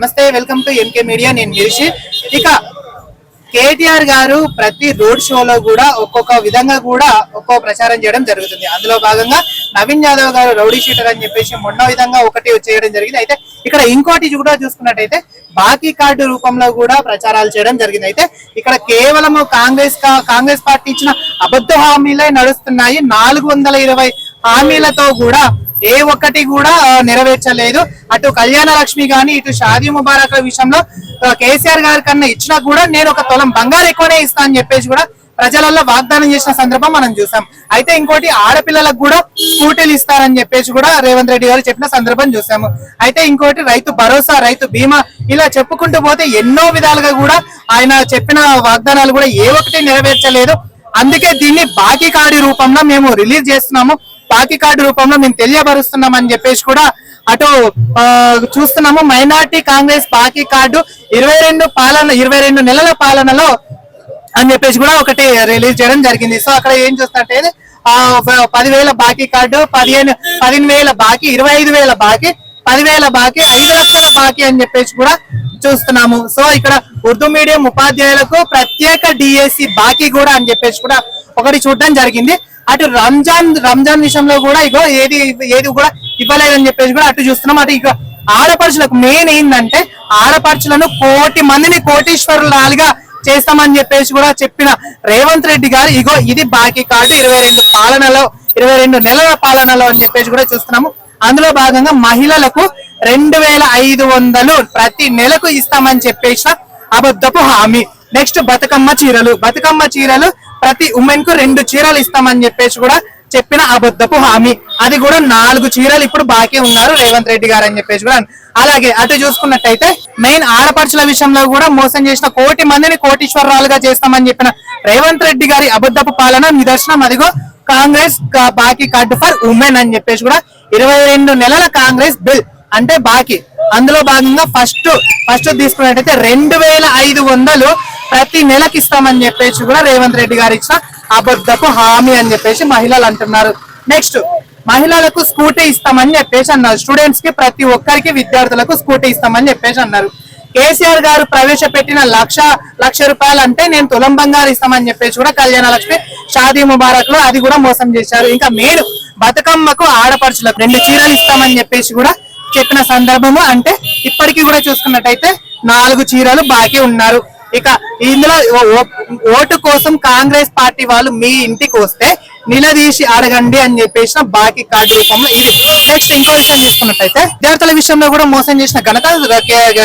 నమస్తే welcome to MK media నేను గిరిషి. ఇక కేటీఆర్ గారు ప్రతి రోడ్ షోలో కూడా ఒక్కొక్క విధంగా కూడా ఒక్కో ప్రచారం చేయడం జరుగుతుంది. అందులో భాగంగా నవీన్ యాదవ్ గారు రౌడీ షీటర్ అని చెప్పేసి మొన్న విధంగా ఒకటి చేయడం జరిగింది. అయితే ఇక్కడ ఇంకోటి కూడా చూసుకున్నట్టయితే బాకీ కార్డు రూపంలో కూడా ప్రచారాలు చేయడం జరిగింది. అయితే ఇక్కడ కేవలం కాంగ్రెస్ కాంగ్రెస్ పార్టీ ఇచ్చిన అబద్ధ హామీలే నడుస్తున్నాయి. నాలుగు వందల ఇరవై హామీలతో కూడా ఏ ఒక్కటి కూడా నెరవేర్చలేదు. అటు కళ్యాణ లక్ష్మి గాని ఇటు షాదీ ముబారక్ విషయంలో కేసీఆర్ గారి కన్నా ఇచ్చినా కూడా నేను ఒక తొలం బంగారు ఎక్కువనే ఇస్తా అని చెప్పేసి కూడా ప్రజలలో వాగ్దానం చేసిన సందర్భం మనం చూసాం. అయితే ఇంకోటి ఆడపిల్లలకు కూడా స్కూటీలు ఇస్తారని చెప్పేసి కూడా రేవంత్ రెడ్డి గారు చెప్పిన సందర్భం చూసాము. అయితే ఇంకోటి రైతు భరోసా రైతు బీమా ఇలా చెప్పుకుంటూ పోతే ఎన్నో విధాలుగా కూడా ఆయన చెప్పిన వాగ్దానాలు కూడా ఏ ఒక్కటి నెరవేర్చలేదు. అందుకే దీన్ని బాకీ కార్డు రూపంలో మేము రిలీజ్ చేస్తున్నాము. బాకీ కార్డు రూపంలో మేము తెలియపరుస్తున్నామని చెప్పేసి కూడా అటు చూస్తున్నాము. మైనార్టీ కాంగ్రెస్ బాకీ కార్డు ఇరవై రెండు పాలన ఇరవై రెండు నెలల పాలనలో అని చెప్పేసి కూడా ఒకటి రిలీజ్ చేయడం జరిగింది. సో అక్కడ ఏం చూస్తుంటే ఆ పదివేల బాకీ కార్డు పదిహేను పదిహేను వేల బాకీ ఇరవై ఐదు వేల బాకీ పదివేల బాకీ ఐదు లక్షల బాకీ అని చెప్పేసి కూడా చూస్తున్నాము. సో ఇక్కడ ఉర్దూ మీడియం ఉపాధ్యాయులకు ప్రత్యేక డిఎస్సి బాకీ కూడా అని చెప్పేసి కూడా ఒకటి చూడడం జరిగింది. అటు రంజాన్ రంజాన్ విషయంలో కూడా ఇగో ఏది ఏది కూడా ఇవ్వలేదని చెప్పేసి కూడా అటు చూస్తున్నాం. అటు ఇక ఆడపడుచులకు మెయిన్ ఏంటంటే ఆడపడుచులను కోటి మందిని కోటీశ్వరులాలుగా చేస్తామని చెప్పేసి కూడా చెప్పిన రేవంత్ రెడ్డి గారు ఇగో ఇది బాకీ కార్డు ఇరవై రెండు పాలనలో ఇరవై రెండు నెలల పాలనలో అని చెప్పేసి కూడా చూస్తున్నాము. అందులో భాగంగా మహిళలకు రెండు వేల ఐదు వందలు ప్రతి నెలకు ఇస్తామని చెప్పేసిన అబద్ధపు హామీ. నెక్స్ట్ బతుకమ్మ చీరలు. బతుకమ్మ చీరలు ప్రతి ఉమెన్కు రెండు చీరలు ఇస్తామని చెప్పేసి కూడా చెప్పిన అబద్ధపు హామీ. అది కూడా నాలుగు చీరలు ఇప్పుడు బాకీ ఉన్నారు రేవంత్ రెడ్డి గారు అని చెప్పేసి కూడా అలాగే అటు చూసుకున్నట్టయితే మెయిన్ ఆడపడుచుల విషయంలో కూడా మోసం చేసిన కోటి మందిని కోటీశ్వరరాలుగా చేస్తామని చెప్పిన రేవంత్ రెడ్డి గారి అబద్ధపు పాలన నిదర్శనం అదిగో కాంగ్రెస్ బాకీ కార్డు ఫర్ ఉమెన్ అని చెప్పేసి కూడా ఇరవై రెండు నెలల కాంగ్రెస్ బిల్ అంటే బాకీ. అందులో భాగంగా ఫస్ట్ ఫస్ట్ తీసుకున్నట్టయితే రెండు వేల ఐదు వందలు ప్రతి నెలకి ఇస్తామని చెప్పేసి కూడా రేవంత్ రెడ్డి గారు ఇచ్చిన అబద్ధపు హామీ అని చెప్పేసి మహిళలు అంటున్నారు. నెక్స్ట్ మహిళలకు స్కూటీ ఇస్తామని చెప్పేసి అన్నారు. స్టూడెంట్స్కి ప్రతి ఒక్కరికి విద్యార్థులకు స్కూటీ ఇస్తామని చెప్పేసి అన్నారు. కేసీఆర్ గారు ప్రవేశపెట్టిన లక్ష లక్ష రూపాయలు అంటే నేను తులం బంగారు ఇస్తామని చెప్పేసి కూడా కళ్యాణ లక్ష్మి షాదీ ముబారక్లో అది కూడా మోసం చేశారు. ఇంకా మీరు బతుకమ్మకు ఆడపడుచులకు రెండు చీరలు ఇస్తామని చెప్పేసి కూడా చెప్పిన సందర్భము అంటే ఇప్పటికీ కూడా చూసుకున్నట్టయితే నాలుగు చీరలు బాకీ ఉన్నారు. ఇక ఇందులో ఓటు కోసం కాంగ్రెస్ పార్టీ వాళ్ళు మీ ఇంటికి వస్తే నిలదీసి అడగండి అని చెప్పేసిన బాకీ కార్డు రూపంలో ఇది నెక్స్ట్ ఇంకో విషయం తీసుకున్నట్టయితే విద్యార్థుల విషయంలో కూడా మోసం చేసిన ఘనత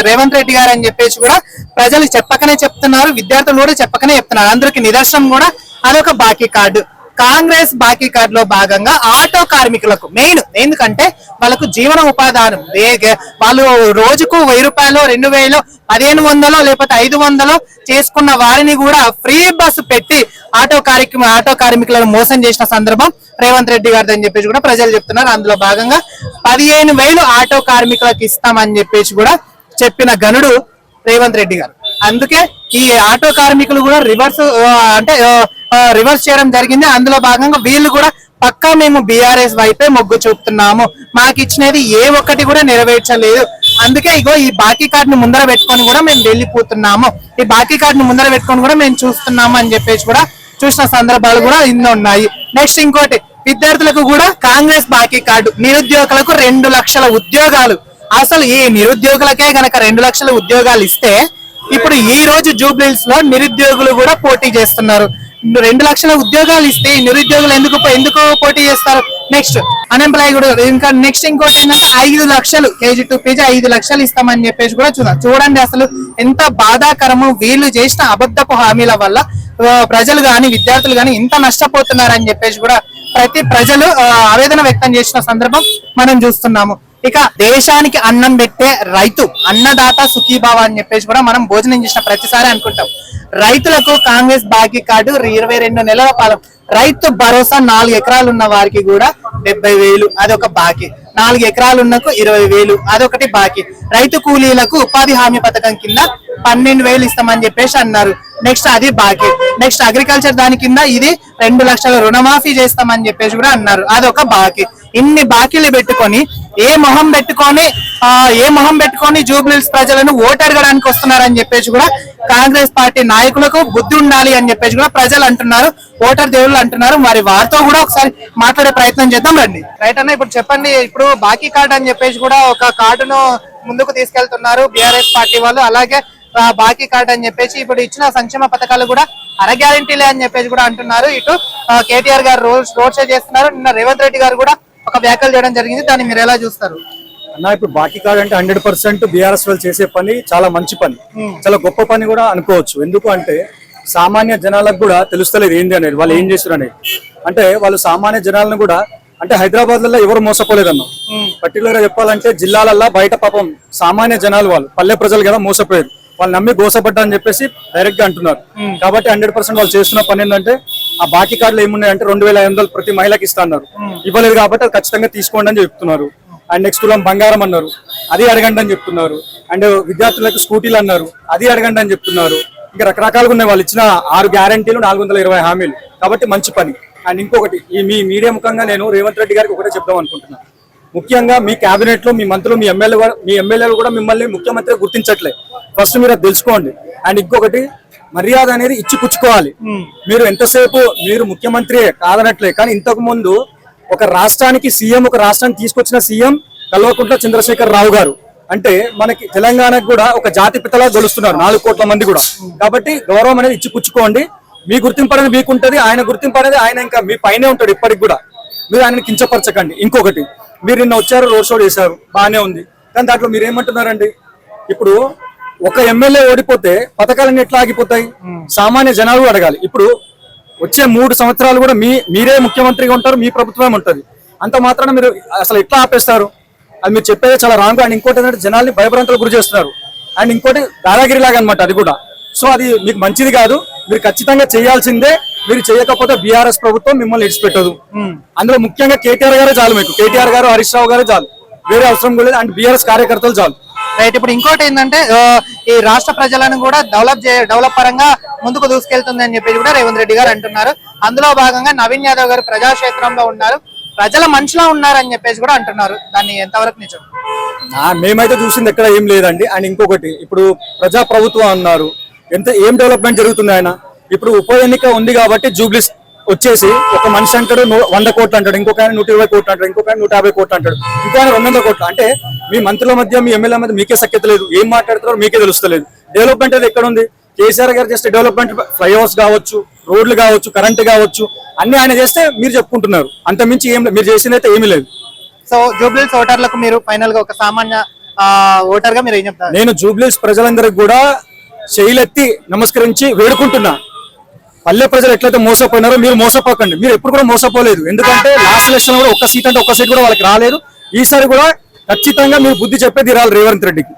రేవంత్ రెడ్డి గారు అని చెప్పేసి కూడా ప్రజలు చెప్పకనే చెప్తున్నారు విద్యార్థులు కూడా చెప్పకనే చెప్తున్నారు. అందరికి నిదర్శనం కూడా అదొక బాకీ కార్డు. కాంగ్రెస్ బాకీ కార్డులో భాగంగా ఆటో కార్మికులకు మెయిన్ ఎందుకంటే వాళ్ళకు జీవన ఉపాధానం వాళ్ళు రోజుకు వెయ్యి రూపాయలు రెండు వేలు పదిహేను వందలో లేకపోతే ఐదు వందలో చేసుకున్న వారిని కూడా ఫ్రీ బస్సు పెట్టి ఆటో కార్యక్రమ ఆటో కార్మికులను మోసం చేసిన సందర్భం రేవంత్ రెడ్డి గారిది అని చెప్పేసి కూడా ప్రజలు చెప్తున్నారు. అందులో భాగంగా పదిహేను వేలు ఆటో కార్మికులకు ఇస్తామని చెప్పేసి కూడా చెప్పిన గనుడు రేవంత్ రెడ్డి గారు. అందుకే ఈ ఆటో కార్మికులు కూడా రివర్స్ అంటే రివర్స్ చేయడం జరిగింది. అందులో భాగంగా వీళ్ళు కూడా పక్కా మేము బీఆర్ఎస్ వైపే మొగ్గు చూపుతున్నాము. మాకు ఇచ్చినది ఏ ఒక్కటి కూడా నెరవేర్చలేదు. అందుకే ఇగో ఈ బాకీ కార్డును ముందర పెట్టుకొని కూడా మేము వెళ్ళిపోతున్నాము. ఈ బాకీ కార్డును ముందర పెట్టుకొని కూడా మేము చూస్తున్నాము అని చెప్పేసి కూడా చూసిన సందర్భాలు కూడా ఇన్ని ఉన్నాయి. నెక్స్ట్ ఇంకోటి విద్యార్థులకు కూడా కాంగ్రెస్ బాకీ కార్డు నిరుద్యోగులకు రెండు లక్షల ఉద్యోగాలు. అసలు ఈ నిరుద్యోగులకే గనక రెండు లక్షల ఉద్యోగాలు ఇస్తే ఇప్పుడు ఈ రోజు జూబ్లీస్లో నిరుద్యోగులు కూడా పోటీ చేస్తున్నారు. రెండు లక్షల ఉద్యోగాలు ఇస్తే నిరుద్యోగులు ఎందుకు ఎందుకు పోటీ చేస్తారు? నెక్స్ట్ అన్ఎంప్లాయ్ కూడా ఇంకా నెక్స్ట్ ఇంకోటి ఏంటంటే ఐదు లక్షలు కేజీ టు పేజీ ఐదు లక్షలు ఇస్తామని చెప్పేసి కూడా చూద్దాం చూడండి అసలు ఎంత బాధాకరము వీళ్ళు చేసిన అబద్ధపు హామీల వల్ల ప్రజలు గాని విద్యార్థులు గాని ఇంత నష్టపోతున్నారని చెప్పేసి కూడా ప్రతి ప్రజలు ఆవేదన వ్యక్తం చేసిన సందర్భం మనం చూస్తున్నాము. ఇక దేశానికి అన్నం పెట్టే రైతు అన్నదాత సుఖీభావ అని చెప్పేసి కూడా మనం భోజనం చేసిన ప్రతిసారి అనుకుంటాం. రైతులకు కాంగ్రెస్ బాకీ కార్డు ఇరవై రెండు నెలల పాలన. రైతు భరోసా నాలుగు ఎకరాలు ఉన్న వారికి కూడా డెబ్బై వేలు అదొక బాకీ. నాలుగు ఎకరాలు ఉన్నకు ఇరవై వేలు అదొకటి బాకీ. రైతు కూలీలకు ఉపాధి హామీ పథకం కింద పన్నెండు వేలు ఇస్తామని చెప్పేసి అన్నారు. నెక్స్ట్ అది బాకీ. నెక్స్ట్ అగ్రికల్చర్ దాని కింద ఇది రెండు లక్షల రుణమాఫీ చేస్తామని చెప్పేసి కూడా అన్నారు. అదొక బాకీ. ఇన్ని బాకీలు పెట్టుకొని ఏ మొహం పెట్టుకొని ఆ, ఏ మొహం పెట్టుకొని జూబ్లీస్ ప్రజలను ఓటు అడగడానికి వస్తున్నారని చెప్పేసి కూడా కాంగ్రెస్ పార్టీ నాయకులకు బుద్ధి ఉండాలి అని చెప్పేసి కూడా ప్రజలు అంటున్నారు ఓటర్ దేవుళ్ళు అంటున్నారు. మరి వారితో కూడా ఒకసారి మాట్లాడే ప్రయత్నం చేద్దాం రండి. రైట్ అన్న ఇప్పుడు చెప్పండి ఇప్పుడు బాకీ కార్డు అని చెప్పేసి కూడా ఒక కార్డును ముందుకు తీసుకెళ్తున్నారు బీఆర్ఎస్ పార్టీ వాళ్ళు. అలాగే బాకీ కార్డు అని చెప్పేసి ఇప్పుడు ఇచ్చిన సంక్షేమ పథకాలు కూడా అర గ్యారంటీలే అని చెప్పేసి కూడా అంటున్నారు. ఇటు కేటీఆర్ గారు రోడ్ షో చేస్తున్నారు. నిన్న రేవంత్ రెడ్డి గారు కూడా ఒక వ్యాఖ్యలు చేయడం జరిగింది. దాన్ని మీరు ఎలా చూస్తారు? అన్న ఇప్పుడు బాకీ కార్డ్ అంటే హండ్రెడ్ పర్సెంట్ బీఆర్ఎస్ వాళ్ళు చేసే పని చాలా మంచి పని. చాలా గొప్ప పని కూడా అనుకోవచ్చు. ఎందుకు అంటే సామాన్య జనాలకు కూడా తెలుస్తలేదు ఏంది అనేది. వాళ్ళు ఏం చేస్తారు అనేది. అంటే వాళ్ళు సామాన్య జనాలను కూడా అంటే హైదరాబాద్లలో ఎవరు మోసపోలేదన్న. పర్టికులర్గా చెప్పాలంటే జిల్లాలల్లో బయట పాపం సామాన్య జనాలు వాళ్ళు పల్లె ప్రజలు కదా మోసపోయారు వాళ్ళు నమ్మి గోసపడ్డా అని చెప్పేసి డైరెక్ట్గా అంటున్నారు కాబట్టి హండ్రెడ్ పర్సెంట్ వాళ్ళు చేస్తున్న పని ఏంటంటే ఆ బాకీ కార్డులు ఏమున్నాయంటే రెండు వేల ఐదు వందలు ప్రతి మహిళకి ఇస్తా అన్నారు ఇవ్వలేదు కాబట్టి అది ఖచ్చితంగా తీసుకోండి అని చెప్తున్నారు. అండ్ నెక్స్ట్ తులం బంగారం అన్నారు. అది అడగండి అని చెప్తున్నారు. అండ్ విద్యార్థులకు స్కూటీలు అన్నారు. అది అడగండి అని చెప్తున్నారు. ఇంకా రకరకాలుగా ఉన్నాయి. వాళ్ళు ఇచ్చిన ఆరు గ్యారంటీలు నాలుగు వందల ఇరవై హామీలు. కాబట్టి మంచి పని. అండ్ ఇంకొకటి ఈ మీ మీడియా ముఖంగా నేను రేవంత్ రెడ్డి గారికి ఒకటే చెప్దాం అనుకుంటున్నాను ముఖ్యంగా మీ కేబినెట్లో మీ మంత్రులు మీ ఎమ్మెల్యే మీ ఎమ్మెల్యేలు కూడా మిమ్మల్ని ముఖ్యమంత్రి గుర్తించట్లే. ఫస్ట్ మీరు అది తెలుసుకోండి. అండ్ ఇంకొకటి మర్యాద అనేది ఇచ్చి పుచ్చుకోవాలి మీరు ఎంతసేపు మీరు ముఖ్యమంత్రి కాదనట్లే కానీ ఇంతకు ముందు ఒక రాష్ట్రానికి సీఎం ఒక రాష్ట్రానికి తీసుకొచ్చిన సీఎం కల్వకుంట్ల చంద్రశేఖర్ రావు గారు. అంటే మనకి తెలంగాణకు కూడా ఒక జాతి పితలా గెలుస్తున్నారు నాలుగు కోట్ల మంది కూడా. కాబట్టి గౌరవం అనేది ఇచ్చి పుచ్చుకోండి మీ గుర్తింపు అనేది మీకు ఉంటది ఆయన గుర్తింపు అనేది ఆయన ఇంకా మీ పైనే ఉంటాడు ఇప్పటికి కూడా. మీరు ఆయనని కించపరచకండి. ఇంకొకటి మీరు నిన్న వచ్చారు రోడ్ షో చేశారు బాగానే ఉంది. కానీ దాంట్లో మీరు ఏమంటున్నారండి ఇప్పుడు ఒక ఎమ్మెల్యే ఓడిపోతే పథకాలన్నీ ఎట్లా ఆగిపోతాయి? సామాన్య జనాలు అడగాలి. ఇప్పుడు వచ్చే మూడు సంవత్సరాలు కూడా మీ మీరే ముఖ్యమంత్రిగా ఉంటారు మీ ప్రభుత్వమే ఉంటది. అంత మాత్రాన మీరు అసలు ఎట్లా ఆపేస్తారు? అది మీరు చెప్పేది చాలా రాంగ్. అండ్ ఇంకోటి ఏంటంటే జనాల్ని భయభ్రాంతలకు గురి చేస్తున్నారు. అండ్ ఇంకోటి దాదాగిరి లాగా అనమాట అది కూడా. సో అది మీకు మంచిది కాదు. మీరు ఖచ్చితంగా చేయాల్సిందే. మీరు చేయకపోతే బీఆర్ఎస్ ప్రభుత్వం మిమ్మల్ని ఇడిచిపెట్టదు అందులో ముఖ్యంగా కేటీఆర్ గారే చాలు మీకు. కేటీఆర్ గారు హరీష్ రావు గారే చాలు. వేరే అవసరం కూడా లేదు. అండ్ బీఆర్ఎస్ కార్యకర్తలు చాలు. రైట్ ఇప్పుడు ఇంకోటి ఏంటంటే ఈ రాష్ట్ర ప్రజలను కూడా డెవలప్ డెవలప్ పరంగా ముందుకు దూసుకెళ్తుంది అని చెప్పేసి కూడా రేవంత్ రెడ్డి గారు అంటున్నారు. అందులో భాగంగా నవీన్ యాదవ్ గారు ప్రజాక్షేత్రంలో ఉన్నారు. ప్రజల మనిషిలో ఉన్నారని చెప్పేసి కూడా అంటున్నారు. దాన్ని ఎంతవరకు నిజం? మేమైతే చూసింది ఎక్కడ ఏం లేదండి. అండ్ ఇంకొకటి ఇప్పుడు ప్రజా ప్రభుత్వం అన్నారు. ఎంత ఏం డెవలప్మెంట్ జరుగుతుంది ఆయన? ఇప్పుడు ఉప ఎన్నిక ఉంది కాబట్టి జూబ్లీస్ వచ్చేసి ఒక మనిషి అంటాడు వంద కోట్లు అంటాడు ఇంకొక ఆయన నూట ఇరవై కోట్లు అంటాడు ఇంకొక ఆయన నూట యాభై కోట్లు అంటాడు ఇంకో ఆయన రెండు వందల కోట్లు. అంటే మీ మంత్రుల మధ్య మీ ఎమ్మెల్యే మధ్య మీకే సఖ్యత లేదు. ఏం మాట్లాడుతున్నారో మీకే తెలుస్తలేదు. డెవలప్మెంట్ అది ఎక్కడ ఉంది? కేసీఆర్ గారు చేస్తే డెవలప్మెంట్ ఫ్లైఓవర్స్ కావచ్చు రోడ్లు కావచ్చు కరెంట్ కావచ్చు అన్ని ఆయన చేస్తే మీరు చెప్పుకుంటున్నారు. అంత మించి ఏం. మీరు చేసింది అయితే ఏమీ లేదు. సో జూబ్లీస్ ఓటర్లకు మీరు ఫైనల్గా ఒక సామాన్య ఓటర్గా మీరు ఏం చెప్తారు? నేను జూబ్లీస్ ప్రజలందరికీ కూడా శైలెత్తి నమస్కరించి వేడుకుంటున్నా. పల్లె ప్రజలు ఎట్లయితే మోసపోయినారో మీరు మోసపోకండి. మీరు ఎప్పుడు కూడా మోసపోలేదు. ఎందుకంటే లాస్ట్ ఎలక్షన్ కూడా ఒక్క సీట్ అంటే ఒక్క సీట్ కూడా వాళ్ళకి రాలేదు. ఈసారి కూడా ఖచ్చితంగా మీరు బుద్ధి చెప్పే తీరాలి రేవంత్ రెడ్డికి.